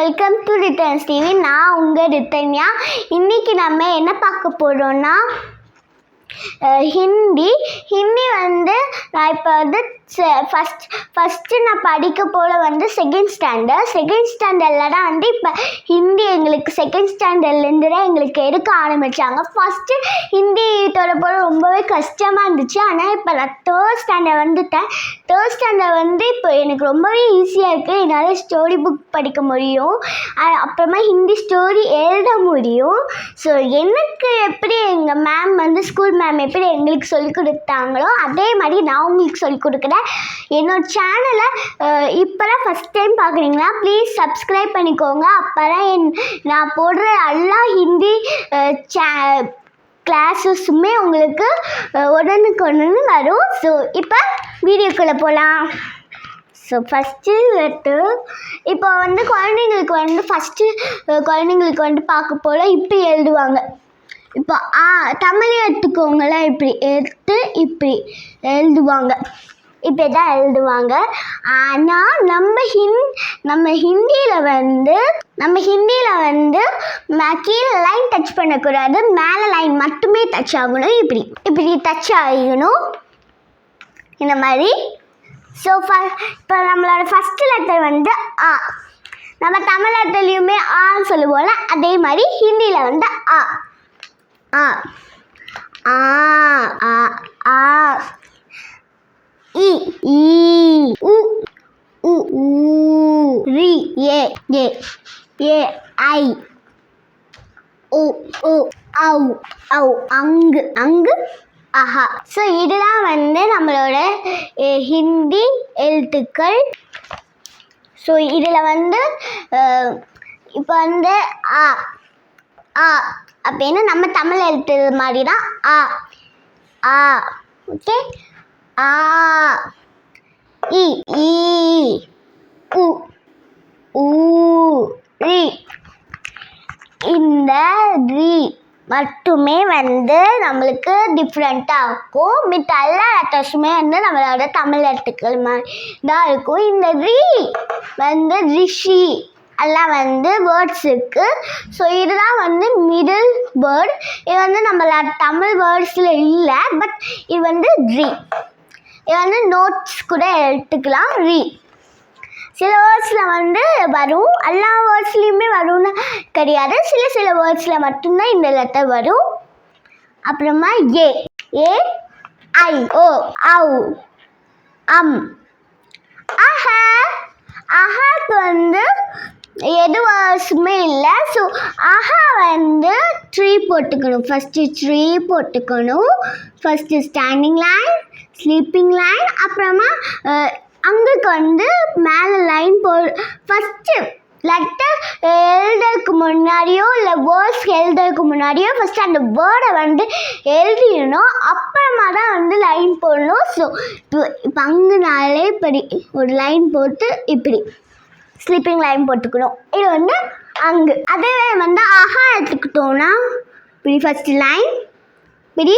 Welcome தூ TV நான் உங்கள் ரித்தன்யா. இன்னைக்கு நம்ம என்ன பார்க்க போகிறோன்னா ஹிந்தி. ஹிந்தி வந்து நான் இப்போ வந்து ஃபஸ்ட் ஃபஸ்ட்டு நான் படிக்க போல வந்து செகண்ட் ஸ்டாண்டர்ட் செகண்ட் ஸ்டாண்டர்டில் தான் வந்து இப்போ ஹிந்தி எங்களுக்கு செகண்ட் ஸ்டாண்டர்ட்லேருந்து தான் எங்களுக்கு எடுக்க ஆரம்பித்தாங்க ஃபஸ்ட்டு ஹிந்தி தொட போல ரொம்பவே கஷ்டமாக இருந்துச்சு. ஆனால் இப்போ நான் தேர்ட் ஸ்டாண்டர்ட் வந்துட்டேன். தேர்ட் ஸ்டாண்டர்ட் வந்து இப்போ எனக்கு ரொம்பவே ஈஸியாக இருக்குது என்னால் ஸ்டோரி புக் படிக்க முடியும். அப்புறமா ஹிந்தி ஸ்டோரி எழுத முடியும். ஸோ எனக்கு எப்படி எங்கள் மேம் வந்து ஸ்கூல் மேம் எப்படி எங்களுக்கு சொல்லிக் கொடுத்தாங்களோ அதே மாதிரி நான் உங்களுக்கு சொல்லிக் கொடுக்குறேன். என்னோட சேனலை இப்போலாம் ஃபஸ்ட் டைம் பார்க்குறீங்களா ப்ளீஸ் சப்ஸ்கிரைப் பண்ணிக்கோங்க. அப்போ தான் என் நான் போடுற எல்லா ஹிந்தி சே கிளாஸஸுமே உங்களுக்கு உடனுக்கு ஒன்று வரும். ஸோ இப்போ வீடியோக்குள்ளே போகலாம் ஸோ ஃபஸ்ட்டு லெட்டர் இப்போ வந்து குழந்தைங்களுக்கு வந்து ஃபஸ்ட்டு குழந்தைங்களுக்கு வந்து பார்க்க போல் இப்படி எழுதுவாங்க. இப்போ ஆ தமிழ் எடுத்துக்கோங்களேன். இப்படி எடுத்து இப்படி எழுதுவாங்க. இப்படி தான் எழுதுவாங்க. ஆனால் நம்ம ஹிந் நம்ம ஹிந்தியில் வந்து நம்ம ஹிந்தியில் வந்து ம- கீழே லைன் டச் பண்ணக்கூடாது. மேலே லைன் மட்டுமே டச் ஆகணும். இப்படி இப்படி டச் ஆகணும் இந்த மாதிரி. ஸோ ஃப இப்போ நம்மளோட ஃபஸ்ட்டு லெட்டர் வந்து ஆ. நம்ம தமிழ் ஆன்னு சொல்லுவோம்ல அதே மாதிரி ஹிந்தியில் வந்து ஆ. ஆ. ஆ ஆ ஆ. இ ஈ உ உ ஊ ரி ஏ ஏ ஏ ஐ ஓ ஓ ஔ ஔ அங்கு அங்கு அஹா. ஸோ இதெல்லாம் வந்து நம்மளோட ஹிந்தி எழுத்துக்கள். ஸோ இதில் வந்து இப்போ வந்து ஆ ஆ அப்படின்னு நம்ம தமிழ் எழுத்து மாதிரி தான் ஆ ஆ ஓகே ஆ இ ஈ உ ஊ ரி. இந்த ரி மட்டுமே வந்து நம்மளுக்கு டிஃப்ரெண்ட்டாக இருக்கும். மித்த எல்லா லெட்டர்ஸுமே வந்து நம்மளோட தமிழ் எழுத்துக்கள் மாதிரி தான் இருக்கும். இந்த ரி வந்து ரிஷி எல்லாம் வந்து வேர்ட்ஸ் இருக்குது ஸோ இதுதான் வந்து மிடில் வேர்ட் இது வந்து நம்மள தமிழ் வேர்ட்ஸில் இல்லை பட் இது வந்து ரி. இது வந்து நோட்ஸ் கூட எடுத்துக்கலாம். ரீ சில வேர்ட்ஸில் வந்து வரும். எல்லா வேர்ட்ஸ்லேயுமே வரும்னு கிடையாது. சில சில வேர்ட்ஸில் மட்டும்தான் இந்த லெட்டர் வரும். அப்புறமா ஏ ஏ ஐ ஓ ஔ அம் அஹ அஹாக்கு வந்து எது வேர்ட்ஸுமே இல்லை. ஸோ அஹா வந்து ட்ரீ போட்டுக்கணும். ஃபஸ்ட்டு ட்ரீ போட்டுக்கணும். First standing line sleeping line அப்புறமா அங்குக்கு வந்து மேலே லைன் போ ஃபஸ்ட்டு லெட்டர் எழுதுறதுக்கு முன்னாடியோ இல்லை வேர்ட்ஸ் எழுதுறதுக்கு முன்னாடியோ ஃபஸ்ட்டு அந்த வேர்டை வந்து எழுதிடணும். அப்புறமா தான் வந்து லைன் போடணும். ஸோ இப்போ இப்போ அங்குனாலே இப்படி ஒரு லைன் போட்டு இப்படி ஸ்லீப்பிங் லைன் போட்டுக்கணும். இது வந்து அங்கு. அதே வந்து ஆஹா எடுத்துக்கிட்டோம்னா இப்படி ஃபஸ்ட்டு லைன் இப்படி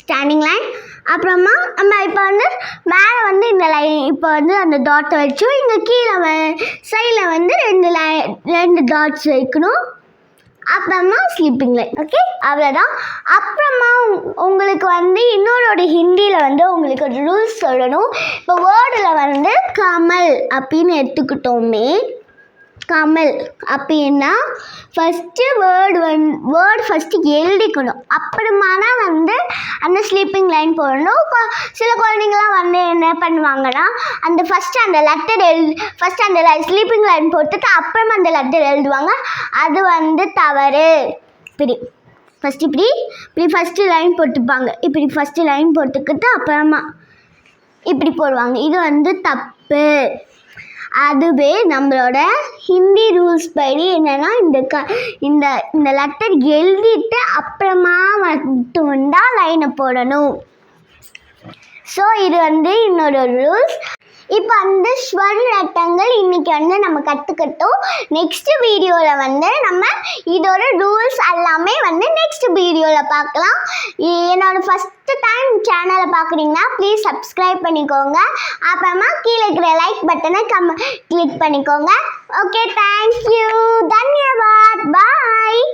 ஸ்டாண்டிங் லைன் அப்புறமா நம்ம இப்போ வந்து மேலே வந்து இந்த லைன் இப்போ வந்து அந்த டாட்டை வச்சோம் இங்கே கீழே சைடில் வந்து ரெண்டு லை ரெண்டு டாட்ஸ் வைக்கணும். அப்புறமா ஸ்லீப்பிங் லைன் ஓகே அவ்வளோதான் அப்புறமா உங்- உங்களுக்கு வந்து இன்னொரு ஹிந்தியில் வந்து உங்களுக்கு ஒரு ரூல்ஸ் சொல்லணும். இப்போ வேர்டில் வந்து கமல் அப்படின்னு எடுத்துக்கிட்டோமே. கமல் அப்படின்னா first word one word first எழுதிக்கணும். அப்புறமா தான் வந்து அந்த ஸ்லீப்பிங் லைன் போடணும். கொ- சில குழந்தைங்களாம் வந்து என்ன பண்ணுவாங்கன்னா அந்த ஃபஸ்ட்டு அந்த லெட்டர் எழு ஃபஸ்ட்டு அந்த ஸ்லீப்பிங் லைன் போட்டுட்டு அப்புறமா அந்த லெட்டர் எழுதுவாங்க. அது வந்து தவறு. இப்படி. ஃபஸ்ட்டு இப்படி இப்படி ஃபஸ்ட்டு லைன் போட்டுப்பாங்க. இப்படி ஃபஸ்ட்டு லைன் போட்டுக்கிட்டு அப்புறமா இப்படி போடுவாங்க. இது வந்து தப்பு. அதுவே நம்மளோட ஹிந்தி ரூல்ஸ் படி என்னன்னா இந்த க இந்த இந்த லெட்டர் எழுதிட்டு அப்புறமா மட்டும் தான் லைனை போடணும். ஸோ இது வந்து இன்னொரு ரூல்ஸ் இப்போ வந்து ஸ்வர் ரட்டங்கள் இன்னைக்கு வந்து நம்ம கற்றுக்கிட்டோம் நெக்ஸ்ட் வீடியோவில் வந்து நம்ம இதோட ரூல்ஸ் எல்லாமே வந்து நெக்ஸ்ட் வீடியோவில் பார்க்கலாம். என்னோட ஃபஸ்ட்டு டைம் சேனலை பார்க்குறீங்கன்னா ப்ளீஸ் சப்ஸ்கிரைப் பண்ணிக்கோங்க. அப்புறமா கீழே இருக்கிற லைக் பட்டனை கம் கிளிக் பண்ணிக்கோங்க. ஓகே தேங்க்யூ தன்யவாத். பாய்